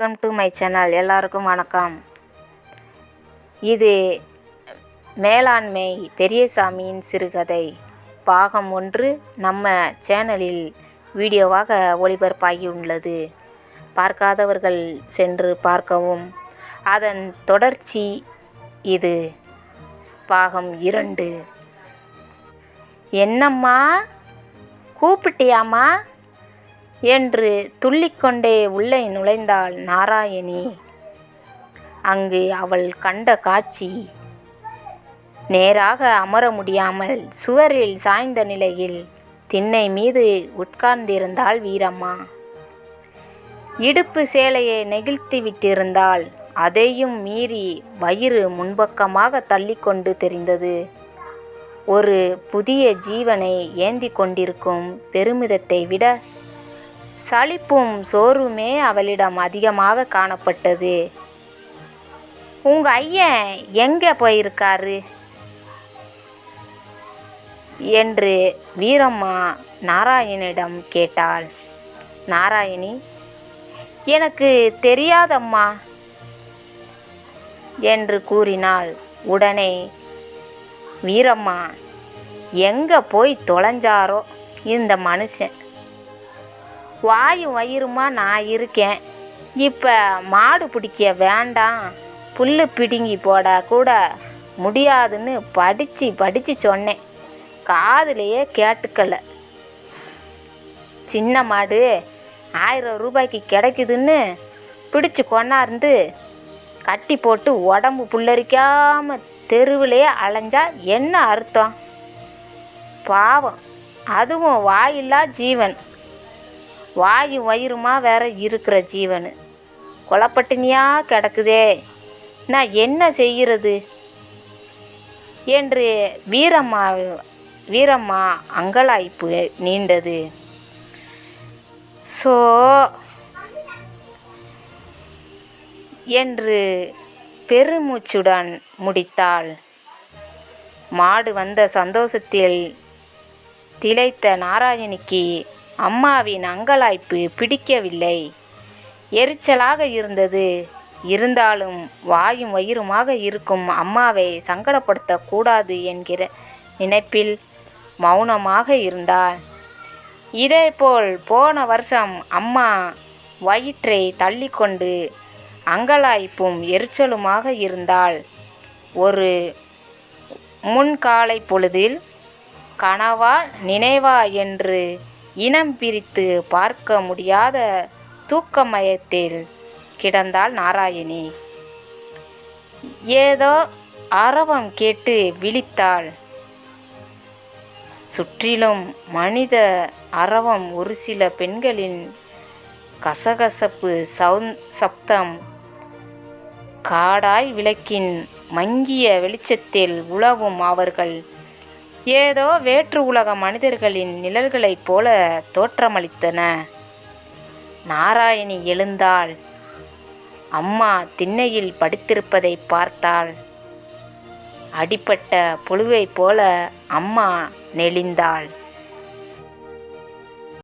Welcome to my channel எல்லாருக்கும் வணக்கம். இது மேலாண்மை பெரியசாமியின் சிறுகதை பாகம் ஒன்று நம்ம சேனலில் வீடியோவாக ஒளிபரப்பாகியுள்ளது. பார்க்காதவர்கள் சென்று பார்க்கவும். அதன் தொடர்ச்சி இது. பாகம் இரண்டு. என்னம்மா? கூப்பிட்டியாம்மா? என்று துள்ளிக்கொண்டே உள்ளே நுழைந்தாள் நாராயணி. அங்கு அவள் கண்ட காட்சி நேராக அமர முடியாமல் சுவரில் சாய்ந்த நிலையில் திண்ணை மீது உட்கார்ந்திருந்தாள் வீரம்மா. இடுப்பு சேலையை நெகிழ்த்தி விட்டிருந்தால் அதையும் மீறி வயிறு முன்பக்கமாக தள்ளிக்கொண்டு தெரிந்தது. ஒரு புதிய ஜீவனை ஏந்தி கொண்டிருக்கும் பெருமிதத்தை விட சலிப்பும் சோர்வுமே அவளிடம் அதிகமாக காணப்பட்டது. உங்க ஐயன் எங்கே போயிருக்காரு? என்று வீரம்மா நாராயணிடம் கேட்டாள். நாராயணி எனக்கு தெரியாதம்மா என்று கூறினாள். உடனே வீரம்மா எங்கே போய் தொலைஞ்சாரோ இந்த மனுஷன்? வாயும் வயிறுமா நான் இருக்கேன். இப்போ மாடு பிடிக்க வேண்டாம். புல்லு பிடுங்கி போட கூட முடியாதுன்னு படித்து படித்து சொன்னேன். காதுலேயே கேட்டுக்கல. சின்ன மாடு ஆயிரம் ரூபாய்க்கு கிடைக்குதுன்னு பிடிச்சி கொண்டாந்து கட்டி போட்டு உடம்பு புல்லரிக்காமல் தெருவிலேயே அலைஞ்சா என்ன அர்த்தம்? பாவம். அதுவும் வாயில்லா ஜீவன். வாயும் வயிறுமா வேற இருக்கிற ஜீவனு. கொலப்பட்டினியா கிடக்குதே. நான் என்ன செய்கிறது? என்று வீரம்மா வீரம்மா அங்கலாய்ப்பு நீண்டது. சோ என்று பெருமூச்சுடன் முடித்தாள். மாடு வந்த சந்தோஷத்தில் திளைத்த நாராயணிக்கு அம்மாவின் அங்கலாய்ப்பு பிடிக்கவில்லை. எரிச்சலாக இருந்தது. இருந்தாலும் வாயும் வயிறுமாக இருக்கும் அம்மாவை சங்கடப்படுத்தக்கூடாது என்கிற நினைப்பில் மௌனமாக இருந்தாள். இதேபோல் போன வருஷம் அம்மா வயிற்றை தள்ளிக்கொண்டு அங்கலாய்ப்பும் எரிச்சலுமாக இருந்தாள். ஒரு முன்காலை பொழுதில் கனவா நினைவா என்று இனம் பிரித்து பார்க்க முடியாத தூக்கமயத்தில் கிடந்தாள் நாராயணி. ஏதோ அரவம் கேட்டு விழித்தாள். சுற்றிலும் மனித அரவம் ஒரு சில பெண்களின் கசகசப்பு சவுந் சப்தம். காடாய் விளக்கின் மங்கிய வெளிச்சத்தில் உழவும் அவர்கள் ஏதோ வேற்று உலக மனிதர்களின் நிழல்களைப் போல தோற்றமளித்தன. நாராயணி எழுந்தாள். அம்மா திண்ணையில் படித்திருப்பதை பார்த்தாள். அடிப்பட்ட புழுவைப் போல அம்மா நெளிந்தாள்.